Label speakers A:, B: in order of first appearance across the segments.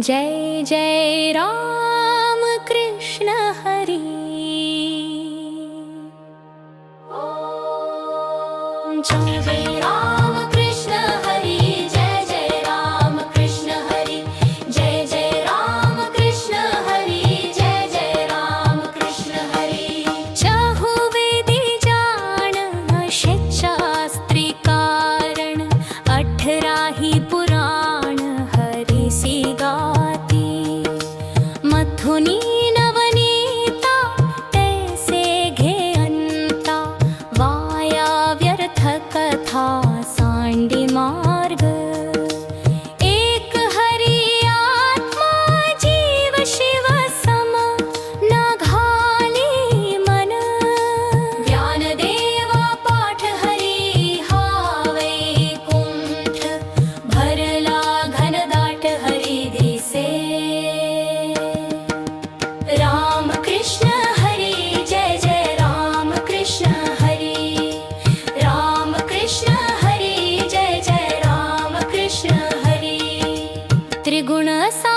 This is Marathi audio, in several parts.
A: J.J. Don't त्रिगुण स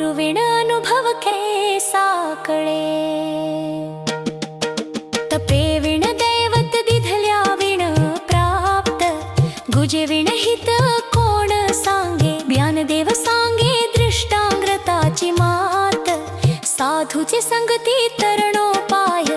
A: गुरुविण अनुभव के साकळे तपे विण दैवत दिधल्या विण प्राप्त गुजे विण हित कोण सांगे ज्ञानदेव सांगे दृष्टांग्रताची मात साधूची संगती तरणोपाय